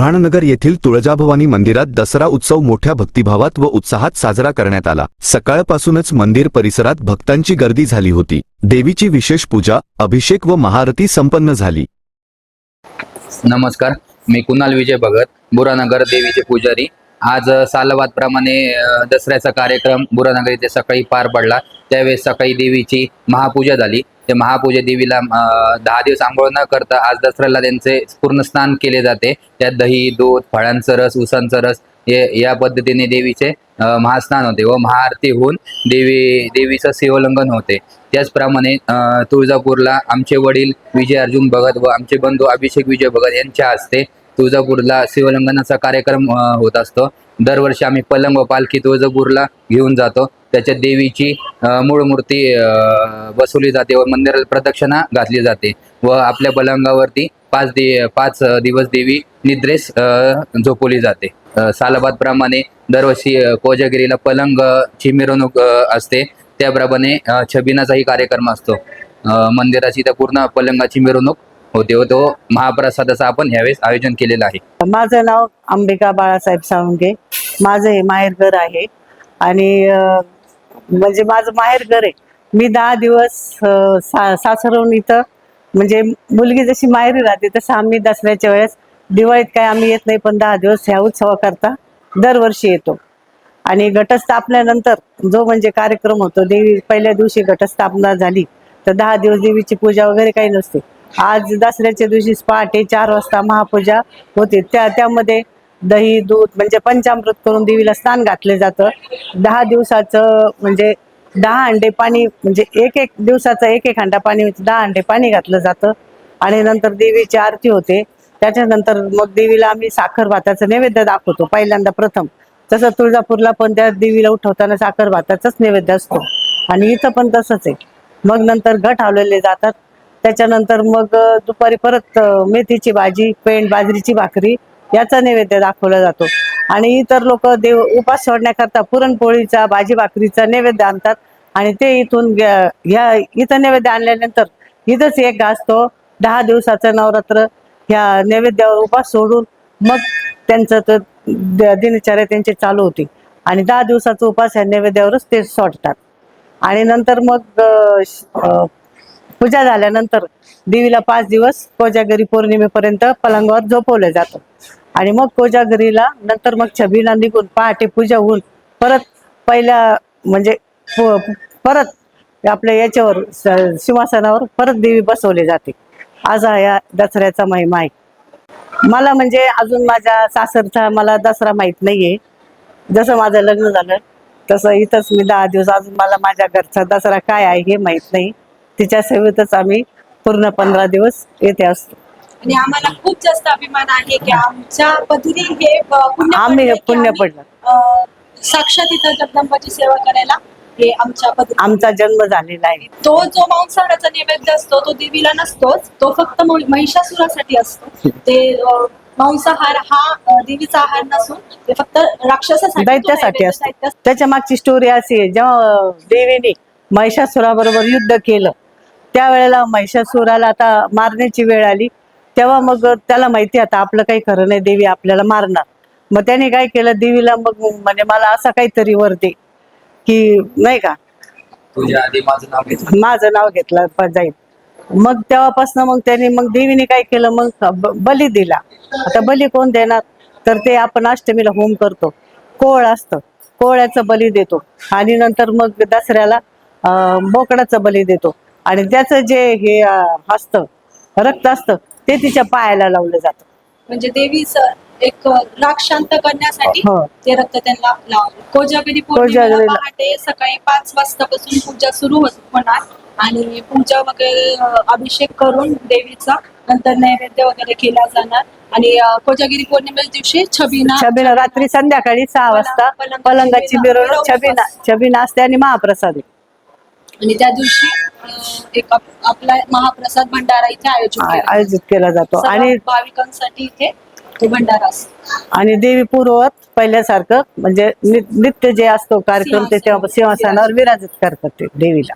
बुऱ्हाणनगर येथील तुळजाभवानी मंदिरात दसरा उत्सव मोठ्या भक्तिभावात व उत्साहात साजरा करण्यात आला. सकाळपासूनच मंदिर परिसरात भक्तांची गर्दी झाली होती. देवीची विशेष पूजा अभिषेक व महारती संपन्न झाली. नमस्कार. मी कुणाल विजय भगत बुरानगर देवीचे पुजारी. आज सालवाद प्रमाणे दसऱ्याचा कार्यक्रम बुरानगर इथे सकाळी पार पडला. त्यावेळेस सकाळी देवीची महापूजा झाली. ते महापूजा देवीला दहा दिवस आंघोळ न करता आज दसऱ्याला त्यांचे पूर्ण स्नान केले जाते. त्यात दही दूध फळांचा रस उसांचा रस हे या पद्धतीने देवीचे महास्नान होते व महाआरती होऊन देवी देवीचं शिवलंगन होते. त्याचप्रमाणे तुळजापूरला आमचे वडील विजय अर्जुन भगत व आमचे बंधू अभिषेक विजय भगत यांच्या हस्ते तुळजापूरला शिवलंघनाचा कार्यक्रम होत असतो. दरवर्षी आम्ही पलंग व पालखी तुळजापूरला घेऊन जातो. त्याच्यात देवीची मूळ मूर्ती वसवली बसवली जाते व मंदिराला प्रदक्षिणा घातली जाते व आपल्या पलंगावरती पाच दि पाच दिवस देवी निद्रेस झोपवली जाते. सालाबाद प्रमाणे दरवर्षी कोजागिरीला पलंग ची मिरवणूक असते. त्याप्रमाणे छबिनाचाही कार्यक्रम असतो. मंदिराची त्या पूर्ण पलंगाची मिरवणूक होते व तो महाप्रसादाचा आपण ह्यावेळेस आयोजन केलेलं आहे. माझं नाव अंबिका बाळासाहेब साळुंगे माझं हे माहेर घर आहे. आणि म्हणजे माझं माहेर घर आहे. मी दहा दिवस सा सासरवून इथं म्हणजे मुलगी जशी माहेरी राहते तसं आम्ही दसऱ्याच्या वेळेस दिवाळीत काय आम्ही येत नाही पण दहा दिवस ह्या उत्सवाकरता दरवर्षी येतो. आणि घटस्थापनेनंतर जो म्हणजे कार्यक्रम होतो देवी पहिल्या दिवशी घटस्थापना झाली तर दहा दिवस देवीची पूजा वगैरे काही नसते. आज दसऱ्याच्या दिवशी पहाटे चार वाजता महापूजा होते. त्या त्यामध्ये दही दूध म्हणजे पंचामृत करून देवीला स्नान घातले जातं. दहा दिवसाचं म्हणजे दहा अंडे पाणी म्हणजे एक एक दिवसाचं एक एक हंडा पाणी म्हणजे दहा अंडे पाणी घातलं जातं. आणि नंतर देवीची आरती होते. त्याच्यानंतर मग देवीला आम्ही साखर भाताचं नैवेद्य दाखवतो पहिल्यांदा प्रथम. तसं तुळजापूरला पण त्या देवीला उठवताना साखर भाताचाच नैवेद्य असतो. आणि इथं पण तसंच आहे. मग नंतर घट हलवले जातात. त्याच्यानंतर मग दुपारी परत मेथीची भाजी पेंड बाजरीची भाकरी याचा नैवेद्य दाखवला जातो. आणि इतर लोक देव उपास सोडण्याकरता पुरणपोळीचा भाजी भाकरीचा नैवेद्य आणतात. आणि ते इथून ह्या इथं नैवेद्य आणल्यानंतर इथंच एक गाजतो दहा दिवसाचं नवरात्र ह्या नैवेद्यावर उपास सोडून मग त्यांचं तर द- दिनचर्या त्यांची चालू होती. आणि दहा दिवसाचा उपास ह्या नैवेद्यावरच ते सोडतात. आणि नंतर मग श- पूजा झाल्यानंतर देवीला पाच दिवस कोजागरी पौर्णिमेपर्यंत पलंगावर झोपवलं जातं. आणि मग कोजागरीला नंतर मग छबीला निघून पहाटे पूजा होऊन परत पहिल्या म्हणजे प- परत आपल्या याच्यावर सिंहासनावर परत देवी बसवली जाते. आज हा या दसऱ्याचा महिमा आहे. मला म्हणजे अजून माझ्या सासरचा मला दसरा माहीत नाहीये. जसं माझं लग्न झालं तसं इथंच मी दहा दिवस अजून मला माझ्या घरचा दसरा काय आहे हे माहीत नाही. तिच्या सेवेतच आम्ही पूर्ण पंधरा दिवस येथे असतो. आणि आम्हाला खूप जास्त अभिमान आहे की आमच्या पद्धती हे पुण्य आम्ही पडलंय की पुण्य आम्ही, पडलं. अ, साक्षात इथं जगदंबाची सेवा करायला हे आमच्या आमचा जन्म झालेला आहे. तो जो मांसाहाराचा नैवेद्य असतो तो देवीला नसतोच तो फक्त महिषासुरासाठी असतो. ते अ, मांसाहार हा अ, देवीचा आहार नसून ते फक्त राक्षसासाठी तो दैत्यासाठी नैवेद्य असतो. दैत्यासाठी त्याच्या मागची स्टोरी अशी आहे जेव्हा देवीने महिषासुराबरोबर युद्ध केलं त्यावेळेला महिषासुराला आता मारण्याची वेळ आली. तेव्हा मग त्याला माहिती आता आपलं काही खरं नाही देवी आपल्याला मारणार. मग त्याने काय केलं देवीला मग म्हणजे मला असा काहीतरी वर दे. की नाही का? तुझ्या आधी माझं नाव घेतलं. माझं नाव घेतलं प- जाईल. मग तेव्हापासून मग त्याने मग देवीने काय केलं मग ब- बली दिला. आता बली कोण देणार? तर ते आपण अष्टमीला होम करतो. कोळ असतं. कोळ्याचं बली देतो. आणि नंतर मग दसऱ्याला अं, बोकडाचं बली देतो. आणि त्याचं जे हे अं, असतं रक्त असतं ते तिच्या पायाला लावलं जातं म्हणजे देवीचं एक राग शांत करण्यासाठी हो. ते रक्त त्यांना लावलं कोजागिरी. पौर्णिमेला पहाटे सकाळी पाच वाजतापासून पूजा सुरू होत- होणार आणि पूजा वगैरे अ, अभिषेक करून देवीचा नंतर नैवेद्य वगैरे केला जाणार आणि अ, कोजागिरी पौर्णिमेच्या दिवशी छबिना छबिना रात्री संध्याकाळी सहा वाजता पलंग- पलंगाची मिरवणूक मिरवणूक छबिना छबिना असते आणि महाप्रसाद आहे. आणि त्या दिवशी एक आप- आपला महाप्रसाद भंडारा इथे आयोजित आ- केला आयोजित केला जातो. आणि भाविकांसाठी इथे तो भंडारा असतो. आणि देवी पूर्वत पहिल्यासारखं म्हणजे नि- नित्य जे असतो कार्यक्रम ते तेव्हा सिंहासनावर विराजित करतात ते देवीला.